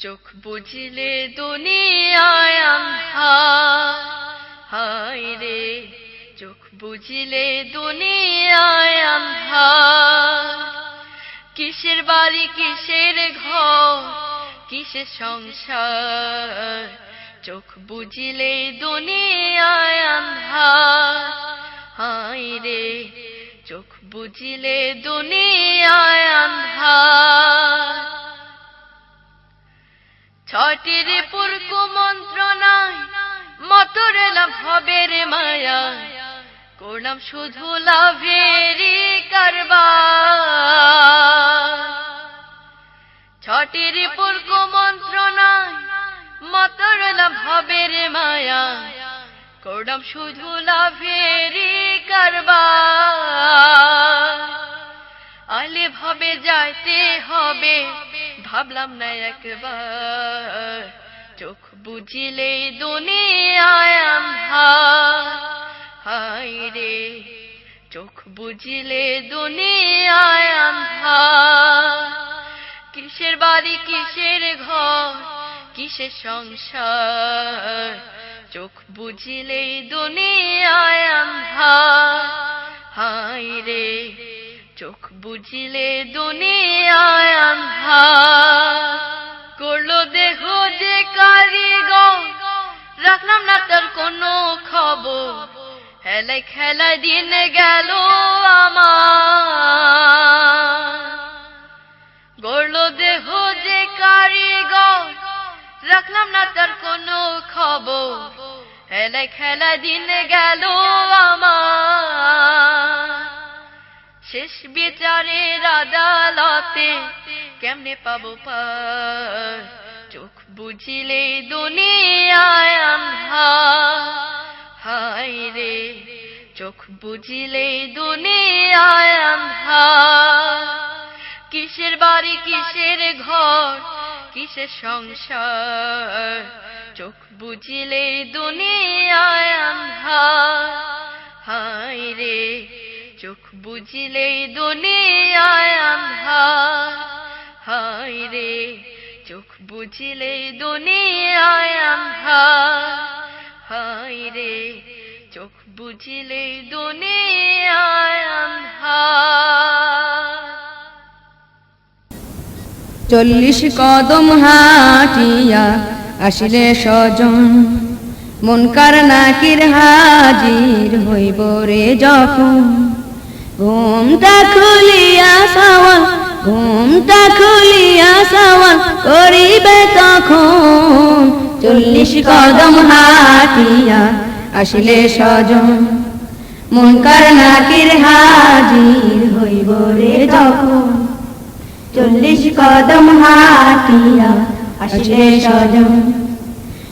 চোখ বুঝিলে দুনিয়ায় আন্ধার। হায় রে, চোখ বুঝিলে দুনিয়ায় আন্ধার। কিসের বাড়ি, কিসের ঘর, কিসের সংসার? চোখ বুঝিলে দুনিয়ায় আন্ধার। হায় রে, চোখ বুঝিলে দুনিয়ায় আন্ধার। ছটির পুরকু মন্ত্রণায় মতরে লাভ হবে রে মায়া। করলাম শুধু লাভেরই কারবার। ছটির পুরকু মন্ত্রণায় মতরে লাভ হবে রে মায়া। করলাম শুধু লাভেরই কারবার। আলে ভাবে যাইতে হবে ভাবলাম না একবার। চোখ বুঝিলে দুনিয়ায় হায় রে, চোখ বুঝিলে দুনিয়ায় কিসের বাড়ি, কিসের ঘর, কিসের সংসার? চোখ বুঝিলে দুনিয়ায় হায় রে চোখ বুঝিলে দুনিয়ায় আন্ধার। করল দেহ যে কারিগর। রাখলাম না তার কোনো খবর। হেলায় খেলায় দিন গেল আমার। গড়লো দেহ যে কারিগর। রাখলাম না তার কোনো খবর। হেলায় খেলায় দিন গেল আমার। শেষ বিচারের আদালতে কেমনে পাবো চোখ বুঝিলে দুনিয়ায় হায় রে, চোখ বুঝিলে দুনিয়ায় কিসের বাড়ি, কিসের ঘর, কিসের সংসার? চোখ বুঝিলে দুনিয়ায় হায় রে চোখ বুঝিলে দুনিয়ায় আন্ধার। হায় রে, চোখ বুঝিলে দুনিয়ায় আন্ধার। হায় রে, চোখ বুঝিলে দুনিয়ায় আন্ধার। চল্লিশ কদম হাটিয়া আসিলে স্বজন, মনকার নাকির হাজির হইব রে যখন। ঘুমটা খুলিয়া সওয়াল, ঘুমটা খুলিয়া সওয়াল করিবে তখন। চল্লিশ কদম হাটিয়া আসিলে স্বজন, মনকার নাকির হাজির হইব রে তখন চল্লিশ কদম হাটিয়া আসলে সজন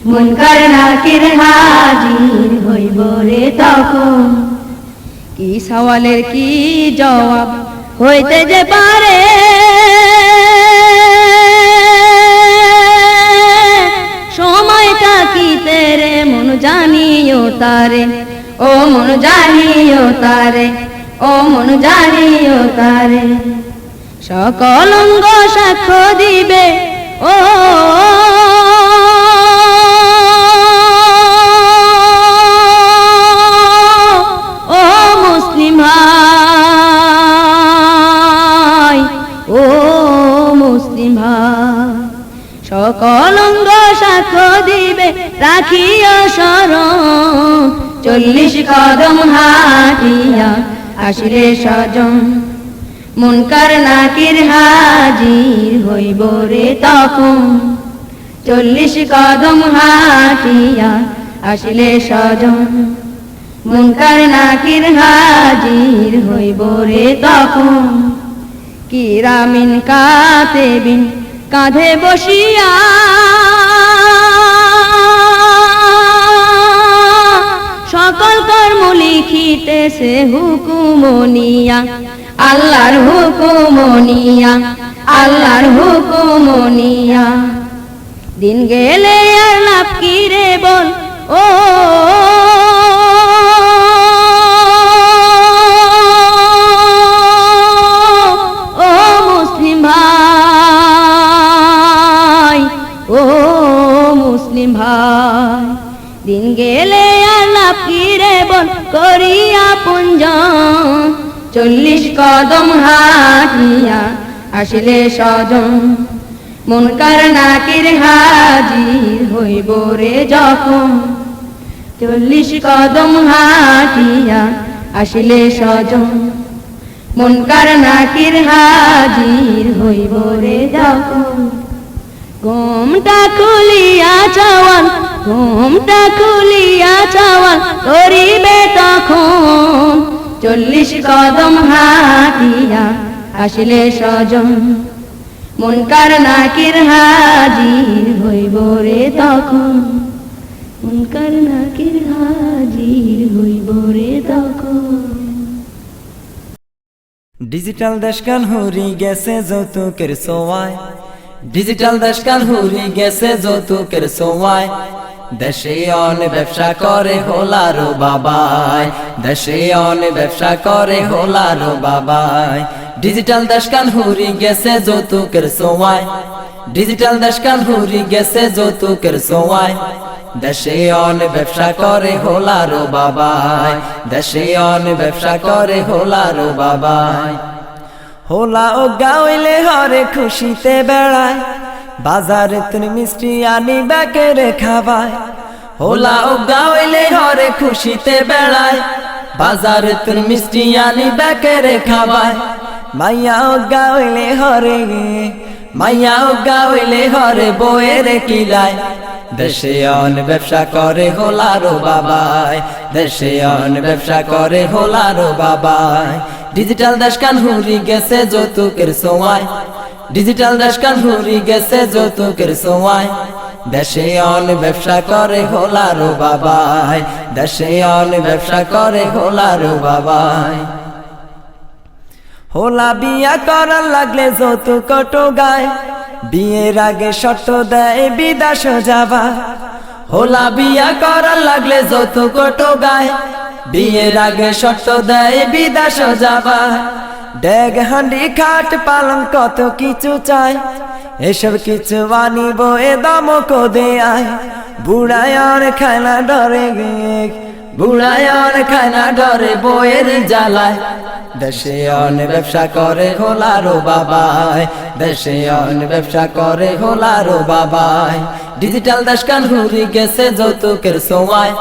মুনকার নাকির হাজির হইব রে তখন। কি সওয়ালের কি জবাব? হইতে যে পারে। সময়টা কি তেরে, মন জানিও তারে। ও মন জানিও তারে, ও মন জানিও তারে। সকল অঙ্গ সাক্ষ্য দিবে। ও রাখিও স্মরণ চল্লিশ কদম হাটিয়া আসিরে সজন মুনকার নাকির হাজির হইব রে তখন। চল্লিশ কদম হাটিয়া আসিলে সজন মুনকার নাকির হাজির হইব রে তখন। কিরামিন কাতেবিন কাঁধে বসিয়া লিখিতেছে হুকুমনিয়া আল্লাহর হুকুমনিয়া আল্লাহর হুকুমনিয়া দিন গেলে আর লাভ কি রে বল ও দিন গেলে আলাপ কি রে বল করিয়া পুঞ্জ চল্লিশ কদম হাটিয়া আসিলে সজন মনকার নাকির হাজির হইব রে যখন। চল্লিশ কদম হাটিয়া আসিলে সজন মনকার নাকির হাজির হইব রে যখন। গমটা খুলিয়া জওয়ান ঘুমটা খুলিয়া চাওয়াল করিবে তখন। চল্লিশ কদম হাটিয়া আসিলে সজন মনকার নাকির হাজির হইব রে তখন। মনকার নাকির হাজির হইব রে তখন। ডিজিটাল দেশকাল হুরি গেছে যৌতুকের সোয়ায়। ডিজিটাল দেশকাল হুরি গেছে যৌতুকের সোয়ায়। দেশে অন ব্যবসা করে হোলারো বাবাই। দেশে অন ব্যবসা করে হোলারো বাবাই। ডিজিটাল দেশকাল হুরি গেছে যৌতুকের সোয়ায় ডিজিটাল দেশকাল হুরি গেছে যৌতুকের সোয়ায় দেশে অন ব্যবসা করে হোলারো বাবাই। দেশে অন ব্যবসা করে হোলারো বাবাই। হোলা ও গাওইলে হরে খুশিতে বেড়ায়। বাজারে তুমি মিষ্টি আনি ব্যাকেরে খাবায় হোলা ও গাওইলে হরে খুশিতে বেড়ায়। বাজারে তুমি মিষ্টি আনি ব্যাকেরে খাবায় মাইয়া ও গাওইলে হরে মাইয়া ও গাওইলে হরে বইয়ের কিলায় দেশে অন ব্যবসা করে হোলারো বাবাই দেশে অন ব্যবসা করে হোলারো বাবাই ডিজিটাল দেশকান হুরি গেছে যৌতুকের সময় ডিজিটাল দেশকান হুরি গেছে যৌতুকের সময় দেশে অল ব্যবসা করে হোলারো বাবাই। দেশে অল ব্যবসা করে হোলারো বাবাই। হোলা বিয়া করার লাগলে যৌতুক গায়। বিয়ের আগে শর্ত দেয় বিদাস যাবা। হোলা বিয়া করার লাগলে যৌতুক গায়। বিয়ের আগে শর্ত দেয় বিদাস যাবা। ডেগ হান্ডি খাট পালন কত কিছু চাই। এসব কিছু আনিব এ দমক দেয় বুড়ায় আর ডরে গে বুড়ায় আর খায়না ডরে বইয়ের জ্বালায়। দেশে অন ব্যবসা করে হোলারো বাবাই দেশে অন ব্যবসা করে হোলারো বাবাই ডিজিটাল দেশকান হুরি গেছে যৌতুকের সময়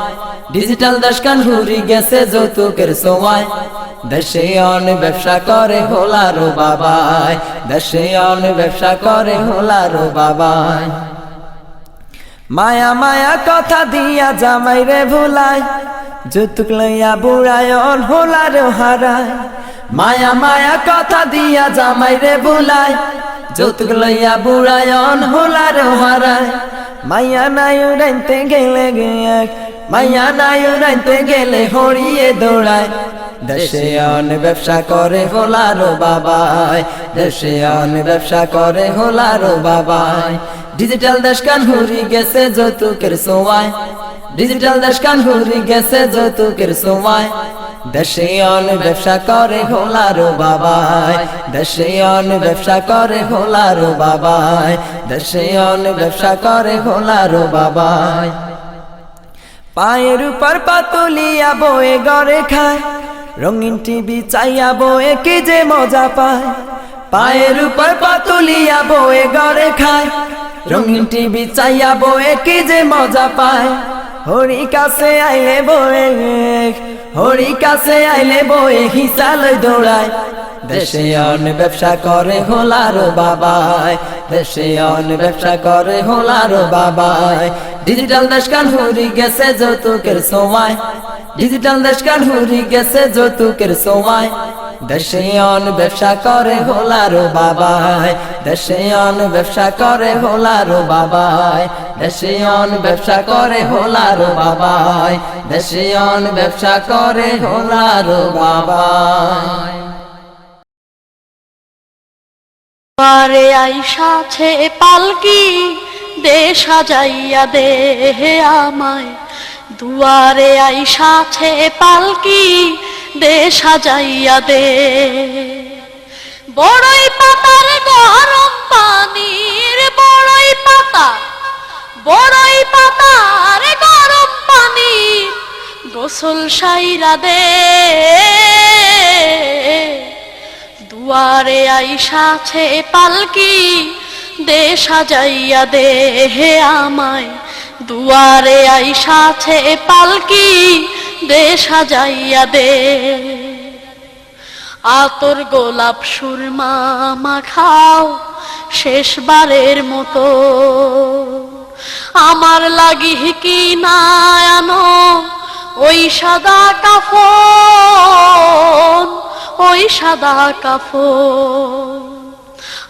ডিজিটাল দেশকান হুরি গেছে যৌতুকের সময় দেশে অন ব্যবসা করে হোলারো বাবাই দেশে অন ব্যবসা করে হোলারো বাবাই মায়া মায়া কথা দিয়া জামাই রে ভুলায়। যৌতুক লইয়া বুড়ায়ন হোলার হারায়। মায়া মায়া কথা দিয়া জামাই রে ভুলায়। যৌতুক লইয়া বুড়ায়ন হোলার হারায়। মায়া নাই উড়াইতে গেলে গে মায়া নাই উড়াইতে গেলে হরিয়ে দৌড়ায়। দেশে অন ব্যবসা করে হোলারো বাবাই দেশে অন ব্যবসা করে হোলারো বাবাই ডিজিটাল দেশকান হুরি গেছে যৌতুকের সময় ডিজিটাল দেশকান হুরি গেছে যৌতুকের সময় দেশে অন ব্যবসা করে হোলারো বাবাই দেশে অন ব্যবসা করে হোলারো বাবাই দেশে অন ব্যবসা করে হোলারো বাবাই পায়ের উপর পাতুলিয়া বয়ে গড়ে খায়। রঙিন টিভি চাইয়া বয়ে কি যে মজা পায়। পায়ের উপর পাতুলিয়া বয়ে গড়ে খায়। রঙিন টিভি চাইয়া বয়ে কি যে মজা পায়। হরি কাছে আইলে বয়ে, হরি কাছে আইলে বয়ে হিসালই দৌড়ায়। দেশে অন ব্যবসা করে হোলারো বাবাই, দেশে অন ব্যবসা করে হোলারো বাবাই। ডিজিটাল দেশকান হুরি গেছে যৌতুকের সময়, ডিজিটাল দেশকান হুরি গেছে যৌতুকের সময়। দেশে অন ব্যবসা করে হোলারো বাবাই, দেশে অন ব্যবসা করে হোলারো বাবাই, দেশে অন ব্যবসা করে হোলারো বাবাই, দেশে অন ব্যবসা করে হোলারো বাবাই। পারে আইসাছে পালকি দে সাজাইয়া দে আমায়। দুয়ারে আইসাছে পালকি দে, সাজাইয়া দে। বড়ই পাতার গরম পানির, বড়ই পাতা বড়ই পাতার গরম পানি গোসল সাইরা দে। দুয়ারে আইসাছে পালকি, দে, সাজাইয়া দে হে আমায়। দুয়ারে আইসাছে পালকি দে, সাজাইয়া দে। আতর গোলাপ সুরমা মাখাও শেষবারের মতো। আমার লাগি কি না আনো ওই সাদা কাফন, ওই সাদা কাফন।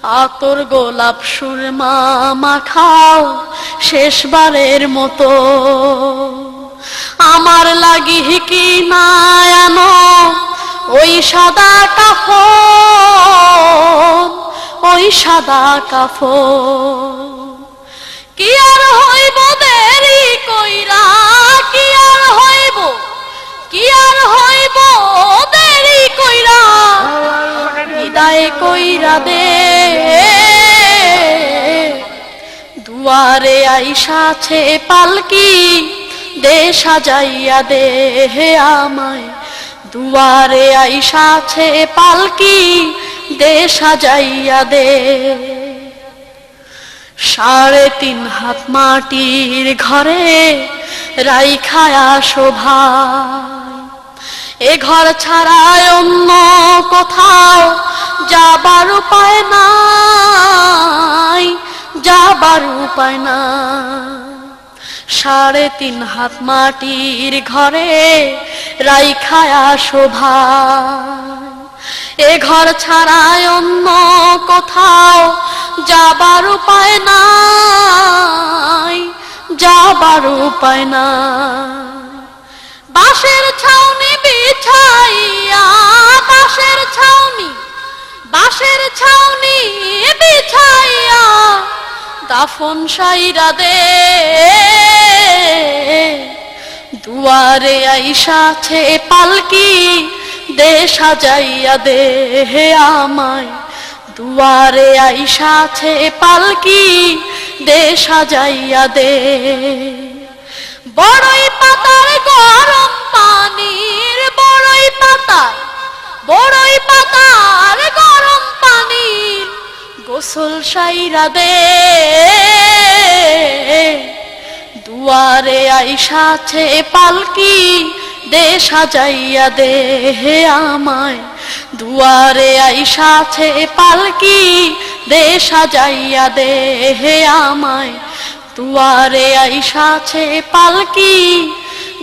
আতর গোলাপ সুরমা মাখাও শেষবারের মতো। আমার লাগি কি না আনো ওই সাদা কাফন, ওই সাদা কাফন। কি আর হইব দেরি কইরা, কি আর হইব? কি আর হইব দেরি কইরা? বিদায় কইরা দে। দুয়ারে আইসাছে পালকি। দে সাজাইয়া দে হে আমায়। দুয়ারে আইসাছে পালকি, দে সাজাইয়া দে। সাড়ে তিন হাত মাটির ঘরে রাইখায়া শোভা এ ঘর ছাড়া অন্য কোথাও যাবার উপায় নাই, যাবার উপায় না সাড়ে তিন হাত মাটির ঘরে রাইখায়া শোভা। এ ঘর ছাড়া অন্য কোথাও যাবার উপায় নাই, যাবার উপায় না বাঁশের ছাউনি বিছাইয়া, বাঁশের ছাউনি বাঁশের ছাউনি বিছাইয়া দাফন সাইরা দে। দুয়ারে আইসাছে পালকি দে সাজাইয়া দে হে আমায়। দুয়ারে আইসাছে পালকি দে সাজাইয়া দে। বড়ই পাতার গরম পানির, বড়ই পাতার বড়ই পাতার গরম গোসল সাইরা দে। দুয়ারে আইসাছে পালকি, দে সাজাইয়া দে হে আমায়। দুয়ারে আইসাছে পালকি, দে সাজাইয়া দে হে আমায়। দুয়ারে আইসাছে পালকি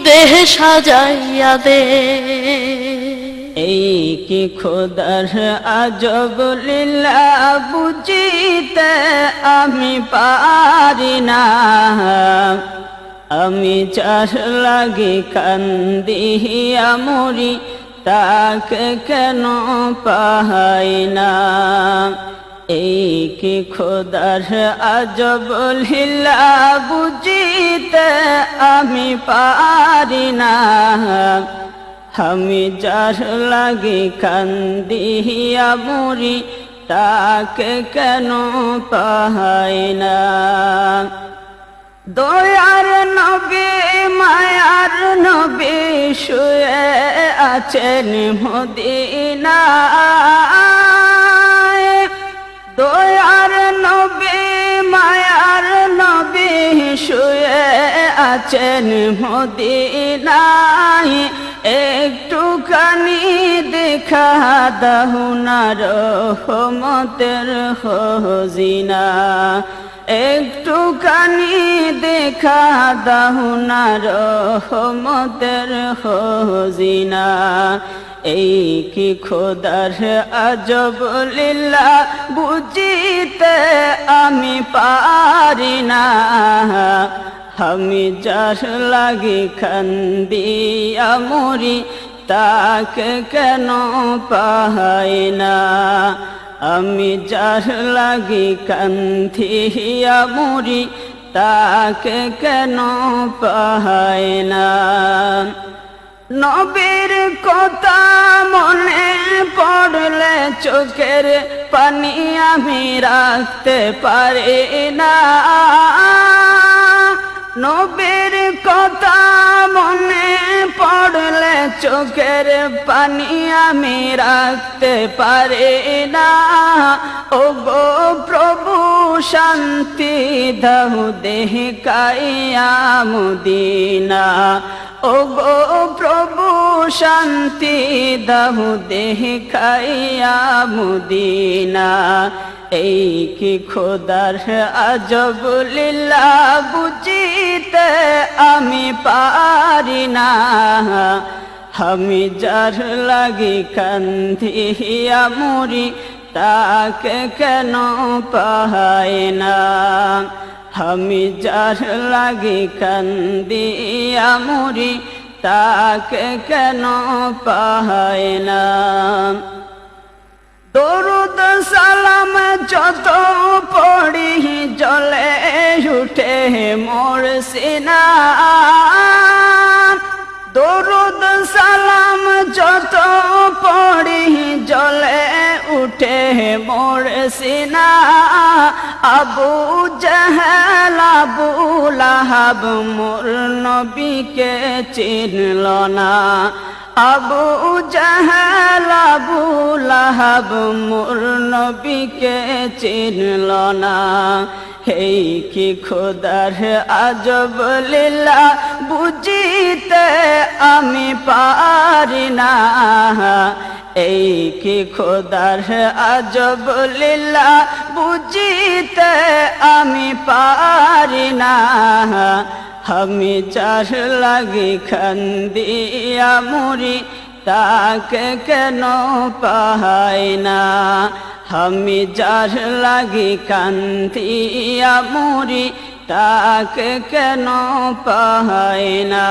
দেহ সাজাইয়া দে। এই কি খোদার আজব লীলা বুঝিতে আমি পারি না। আমি চার লাগি কান্দিয়া মরি, তাকে কেন পাহাই না? এই কি খোদার আজব লীলা বুঝিতে আমি পারি না। আমি যার লাগে কান্দিয়া মরি, তাকে কেন পাহাই না? দয়ার নবী, মায়ার নবী শুয়ে আছেন মদিনায়। দয়ার নবী, মায়ার নবী শুয়ে আছেন মদিনায়। একটুখানি দেখা দাহুনার রহমতের হজিনা একটুখানি দেখা দাহুনার রহমতের হজিনা এই কি খোদার আজব লীলা বুঝিতে আমি পারি না। আমি যার লাগি খান্দিয়া মরি তাকে কেন পাহাই না? আমি যার লাগি কান্ধিয়া মরি তাকে কেন পাহাই না? নবীর কথা মনে পড়লে চোখের পানি আমি রাখতে পারি না। নবীর কথা মনে পড়লে চোখের পানি আমি রাখতে পারি না। ও গো প্রভু, শান্তি দাও দেহ কাইয়া মুদিনা। ও গো প্রভু, শান্তি দাও দেহ খাইয়া মুদিনা। এই কি খোদার আজব লীলা বুঝিতে আমি পারি না। আমি যার লাগি কান্দিয়া মুড়ি তাকে কেন পাহাই না? আমি যার লাগি কান্দিয়া মুড়ি তাকে কেন পাহাই না? দরুদ সালাম যত পড়ি জলে উঠে মোর সিনা দরুদ সালাম যত পড়ি জলে উঠে মোর সিনা আবু জাহাল, আবু মোর নবীকে চিনল না। আবু জাহাল, আবু লাহাব, মোর নবীকে চিনল না। হেই কি খোদার আজব লীলা, বুঝিতে আমি পারি না। এই কি খোদার আজব লীলা, বুঝিতে আমি পারি না। আমি চার লাগি খান্দিয়া মুড়ি তাকে কেন পাহাই না? আমি যার লাগি কান্দিয়া মুড়ি তাকে কেন পাহাই না?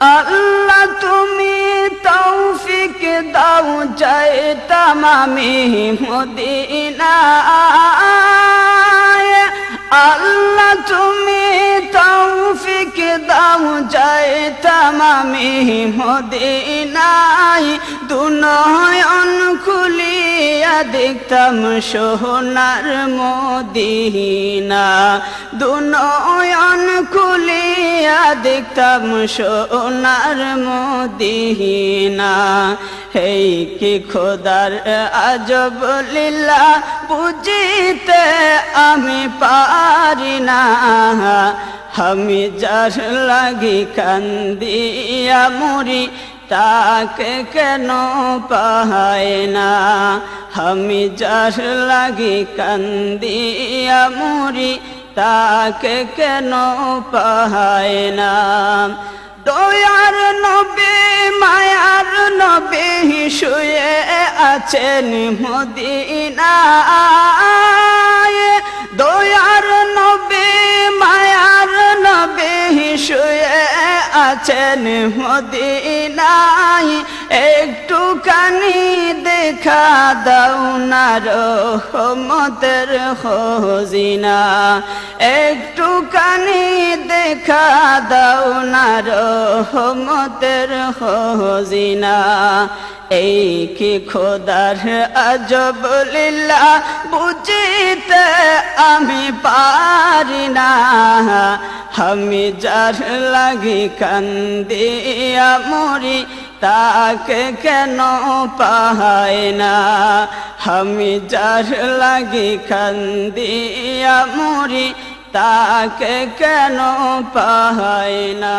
আল্লাহ তুমি তৌফিক দাও যায় তামামি মদিনা আল্লাহ তুমি তৌফিক দাও যায় তামামি মদিনায়। দুনয়ন খুলিয়া দেখতাম সোনার মদিনা। দুনয়ন খুলিয়া দেখতাম সোনার মদিনা। হেই কি খোদার আজব লীলা বুঝিতে আমি পারি না। আমি যার লাগি কান্দিয়া মুড়ি তাকে কেন পাহাই না? আমি যার লাগি কান্দিয়া মুড়ি তাকে কেন পাহাই না? দয়ার নবে, মায়ার নবে শুয়ে আছেন মদিনায়। শুয়ে আছেন মদিনায় একটু কানি দেখা দাও না রহমতের একটু কানি দেখা দাও না রহমতের খোঁজিনা। এই কি খোদার আজব লীলা বুঝিতে আমি পারি না আমি যার লাগি কান্দিয়া মরি, তাকে কেন পাহাই না আমি যার লাগি কান্দিয়া মরি তাকে কেন পাহাই না?